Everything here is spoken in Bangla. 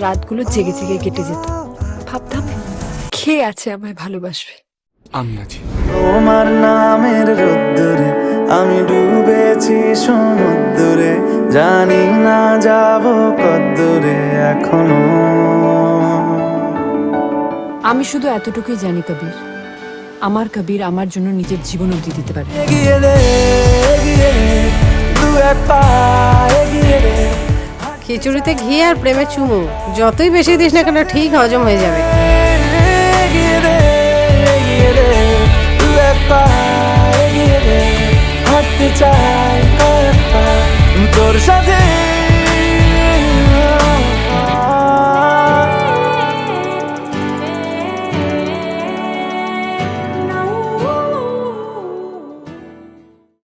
রাতগুলো জেগে জেগে কেটে যেত। ভাবতাম খেয়ে আছে আমায় ভালোবাসবে? আমি আছি। তোমার নামের রোদ্দুরে আমি ডুবেছি সমুদ্রে। জানি না যাব কদ্দুরে এখনও। আমি শুধু এতটুকুই জানি কবির। আমার কবির আমার জন্য নিজের জীবন অবধি দিতে পারে। এগিয়ে দু এক পা খিচুড়িতে ঘি আর প্রেমের চুমু। যতই বেশি দিস না কেন ঠিক হজম হয়ে যাবে। হাঁটতে